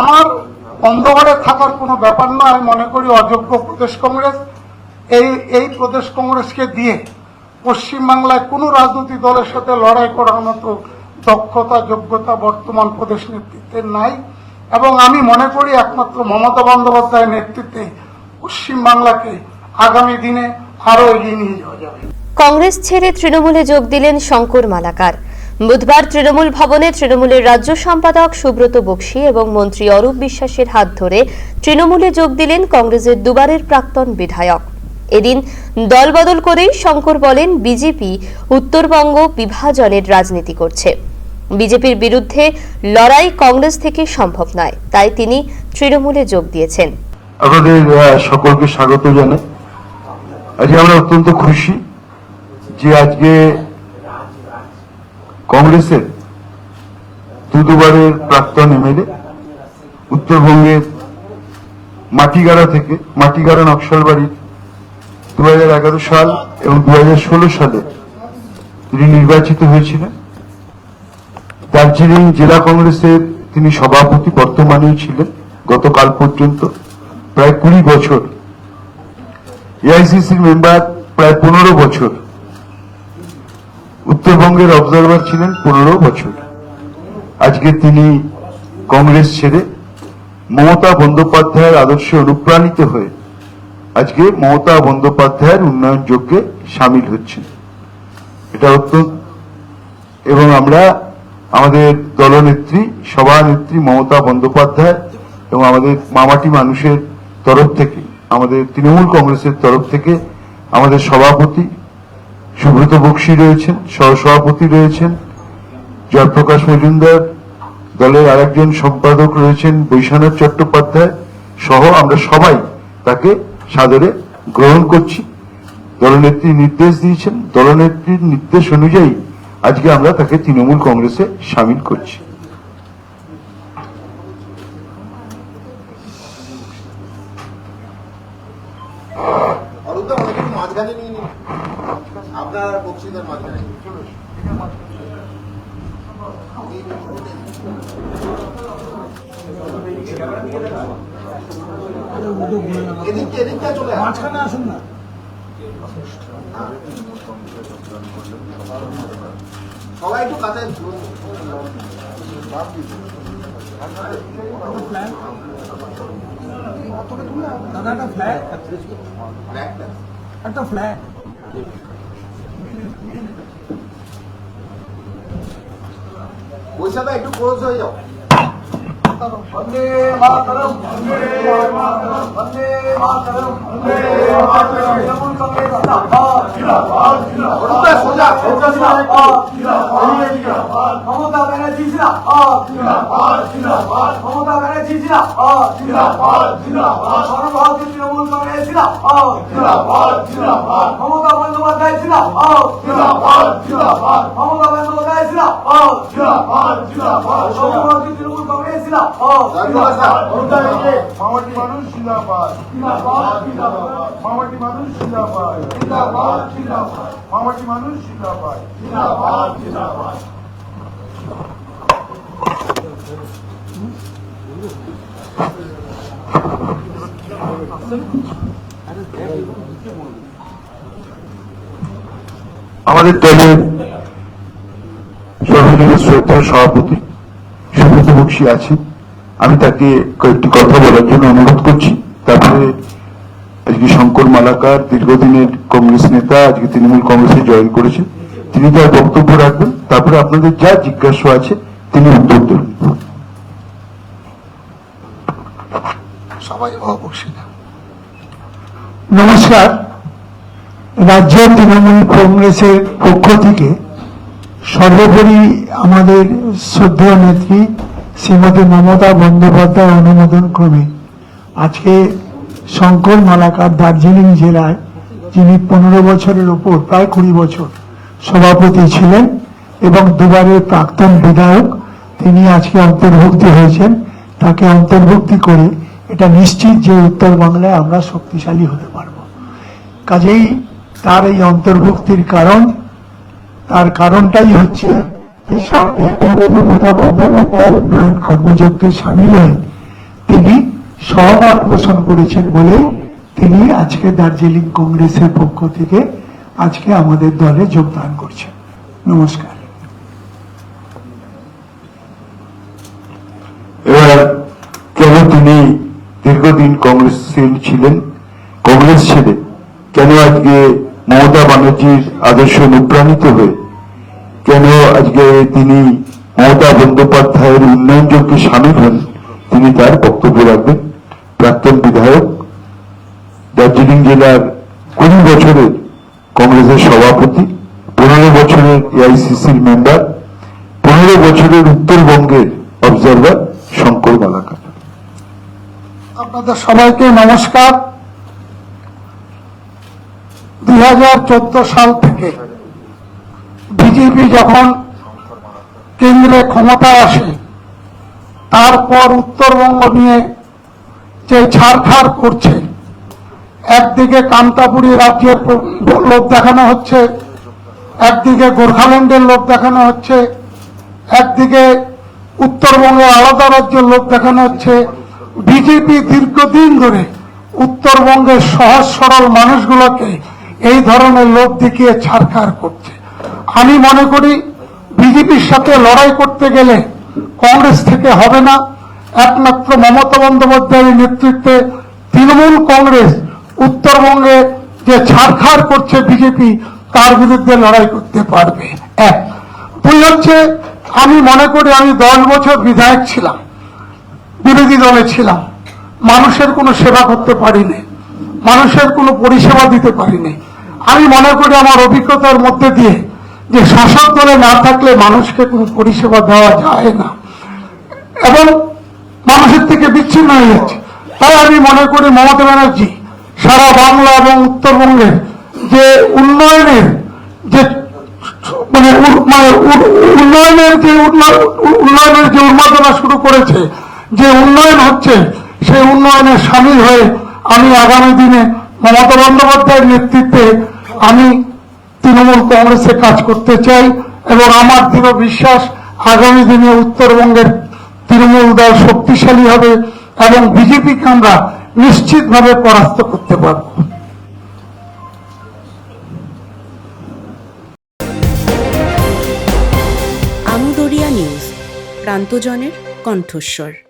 আমার অন্ধকারে থাকার কোনো ব্যাপার না, আমি মনে করি অযোগ্য প্রদেশ কংগ্রেস। এই এই প্রদেশ কংগ্রেসকে দিয়ে পশ্চিমবাংলায় কোনো রাজনৈতিক দলের সাথে লড়াই করার মতো দক্ষতা, যোগ্যতা বর্তমান প্রদেশ নেতৃত্বের নাই। এবং আমি মনে করি একমাত্র মমতা বন্দ্যোপাধ্যায়ের নেতৃত্বে পশ্চিমবাংলাকে আগামী দিনে আরও এগিয়ে নিয়ে যাওয়া যাবে। কংগ্রেস ছেড়ে তৃণমূলে যোগ দিলেন শঙ্কর মালাকার। বুধবার তৃণমূল ভবনে তৃণমূলের রাজ্য সম্পাদক সুব্রত বক্সী এবং মন্ত্রী অরূপ বিশ্বাসের হাত ধরে তৃণমূলে যোগ দিলেন কংগ্রেসের দুবারের প্রাক্তন বিধায়ক। এদিন দলবদল করেই শঙ্কর বলেন, বিজেপি উত্তরবঙ্গ বিভাজনের রাজনীতি করছে। বিজেপির বিরুদ্ধে লড়াই কংগ্রেস থেকে সম্ভব নয়, তাই তিনি তৃণমূলে যোগ দিয়েছেন। আপনাদের সকলকে স্বাগত জানাই। আজকে আমরা অত্যন্ত খুশি যে আজকে কংগ্রেসের দু দুবারের প্রাক্তন এমএলএ, উত্তরবঙ্গের মাটিগাড়া থেকে, মাটিগাড়া নকশালবাড়ির দু হাজার সাল এবং দুই হাজার ষোলো সালে তিনি নির্বাচিত হয়েছিলেন। দার্জিলিং জেলা কংগ্রেসের তিনি সভাপতি বর্তমানেও ছিলেন গতকাল পর্যন্ত। প্রায় কুড়ি বছর। এআইসিসির মেম্বার প্রায় পনেরো বছর। উত্তরবঙ্গের অবজারভার ছিলেন পনেরো বছর। আজকে তিনি কংগ্রেস ছেড়ে মমতা বন্দ্যোপাধ্যায়ের আদর্শে অনুপ্রাণিত হয়ে আজকে মমতা বন্দ্যোপাধ্যায়ের উন্নয়ন যজ্ঞে সামিল হচ্ছেন। এটা অত্যন্ত এবং আমরা আমাদের দলনেত্রী, সভানেত্রী মমতা বন্দ্যোপাধ্যায় এবং আমাদের মামাটি মানুষের তরফ থেকে, আমাদের তৃণমূল কংগ্রেসের তরফ থেকে আমাদের সভাপতি সুব্রত বক্সি রয়েছেন, সহসভাপতি রয়েছেন, জয়প্রকাশ মজুমদার, দলের আরেকজন সম্পাদক রয়েছেন বৈশানাথ চট্টোপাধ্যায় সহ আমরা সবাই তাকে সাদরে গ্রহণ করছি। দলনেত্রী নির্দেশ দিয়েছেন, দলনেত্রীর নির্দেশ অনুযায়ী আজকে আমরা তাকে তৃণমূল কংগ্রেসে সামিল করছি। মাঝখানে আসুন না। সবাই একটু কাছে একটা ব্ল্যাকটা একটা 我现在跟朋友说有 মাতরম বন্দে মাতরম বন্দে মাতরম বন্দে মাতরম তৃণমূল কংগ্রেস জিন্দাবাদ জিন্দাবাদ অরুণদা সোজা সোজা জিন্দাবাদ জিন্দাবাদ মমতা ব্যানার্জি জিন্দাবাদ জিন্দাবাদ জিন্দাবাদ মমতা ব্যানার্জি জিন্দাবাদ জিন্দাবাদ জিন্দাবাদ সর্বভারতীয় তৃণমূল কংগ্রেস জিন্দাবাদ জিন্দাবাদ জিন্দাবাদ মমতা বন্দ্যোপাধ্যায় জিন্দাবাদ জিন্দাবাদ জিন্দাবাদ মমতা বন্দ্যোপাধ্যায় জিন্দাবাদ জিন্দাবাদ জিন্দাবাদ সর্বভারতীয় তৃণমূল কংগ্রেস জিন্দাবাদ মামাটি মানুষ জিন্দাবাদ জিন্দাবাদ জিন্দাবাদ আমাদের দলের সর্বজনীন শ্রদ্ধা সভাপতি সুব্রত বক্সী আছেন আমি তাকে কয়েকটি কথা বলার জন্য অনুরোধ করছি। তারপরে আজকে শঙ্কর মালাকার দীর্ঘদিনের কংগ্রেস নেতা আজকে তৃণমূল কংগ্রেসে জয়েন করেছেন তিনি তার বক্তব্য রাখবেন। তারপরে আপনাদের যা জিজ্ঞাসা আছে তিনি উত্তর দেবেন। সবাই নমস্কার। রাজ্য তৃণমূল কংগ্রেসের পক্ষ থেকে সর্বোপরি আমাদের শ্রদ্ধেয় নেত্রী শ্রীমতী মমতা বন্দ্যোপাধ্যায় অনুমোদন ক্রমে আজকে শঙ্কর মালাকার দার্জিলিং জেলায়, যিনি পনেরো বছরের ওপর, প্রায় কুড়ি বছর সভাপতি ছিলেন এবং দুবারের প্রাক্তন বিধায়ক, তিনি আজকে অন্তর্ভুক্তি হয়েছেন। তাকে অন্তর্ভুক্তি করে এটা নিশ্চিত যে উত্তর বাংলায় আমরা শক্তিশালী হতে পারব। কাজেই তার এই অন্তর্ভুক্তির কারণ, তার কারণটাই হচ্ছে তিনি সহমত পোষণ করেছেন বলে তিনি আজকে দার্জিলিং কংগ্রেসের পক্ষ থেকে আজকে আমাদের দলে যোগদান করছেন। নমস্কার। কেন তিনি দীর্ঘদিন কংগ্রেস ছিলেন? কংগ্রেস ছেড়ে কেন আজকে মমতা ব্যানার্জির আদর্শ অনুপ্রাণিত হয়ে কেন আজকে তিনি মমতা বন্দ্যোপাধ্যায়ের উন্নয়ন যজ্ঞে সামিল হন, তিনি তার বক্তব্য রাখবেন। প্রাক্তন বিধায়ক, দার্জিলিং জেলার কুড়ি বছরের কংগ্রেসের সভাপতি, পনেরো বছরের এআইসিসির মেম্বার, পনেরো বছরের উত্তরবঙ্গের অবজারভার শঙ্কর মালাকার। আপনাদের সবাইকে নমস্কার। দুই হাজার চোদ্দ সাল থেকে বিজেপি যখন কেন্দ্রে ক্ষমতায় আসে, তারপর উত্তরবঙ্গ নিয়ে যে ছাড়খাড় করছে, একদিকে কান্তাপুরী রাজ্যের লোক দেখানো হচ্ছে, একদিকে গোর্খাল্যান্ডের লোক দেখানো হচ্ছে, একদিকে উত্তরবঙ্গের আলাদা রাজ্যের লোক দেখানো হচ্ছে। বিজেপি দীর্ঘদিন ধরে উত্তরবঙ্গের সহজ সরল মানুষগুলোকে এই ধরনের লোক দেখিয়ে ছাড়খাড় করছে। আমি মনে করি বিজেপির সাথে লড়াই করতে গেলে কংগ্রেস থেকে হবে না। একমাত্র মমতা বন্দ্যোপাধ্যায়ের নেতৃত্বে তৃণমূল কংগ্রেস উত্তরবঙ্গে যে ছাড়খাড় করছে বিজেপি, তার বিরুদ্ধে লড়াই করতে পারবে। এক। দুই হচ্ছে, আমি মনে করি আমি দশ বছর বিধায়ক ছিলাম, বিরোধী দলে ছিলাম। মানুষের কোনো সেবা করতে পারিনি, মানুষের কোনো পরিষেবা দিতে পারিনি। আমি মনে করি আমার অভিজ্ঞতার মধ্যে দিয়ে যে শাসক দলে না থাকলে মানুষকে কোনো পরিষেবা দেওয়া যায় না। এবং মানুষের থেকে বিচ্ছিন্ন হয়ে যাচ্ছে। তাই আমি মনে করি, মমতা ব্যানার্জি, সারা বাংলা এবং উত্তরবঙ্গের যে উন্নয়নের যে মানে মানে উন্নয়নের যে উন্নয়- উন্নয়নের যে উন্মাদনা শুরু করেছে, যে উন্নয়ন হচ্ছে, সেই উন্নয়নে সামিল হয়ে আমি আগামী দিনে মমতা বন্দ্যোপাধ্যায়ের নেতৃত্বে আমি তৃণমূল কংগ্রেসে কাজ করতে চাই এবং আমার দৃঢ় বিশ্বাস আগামী দিনে উত্তরবঙ্গের তৃণমূল দল শক্তিশালী হবে এবং বিজেপিকে আমরা নিশ্চিতভাবে পরাস্ত করতে পারব। আমদরিয়া নিউজ, প্রান্তজনের কণ্ঠস্বর।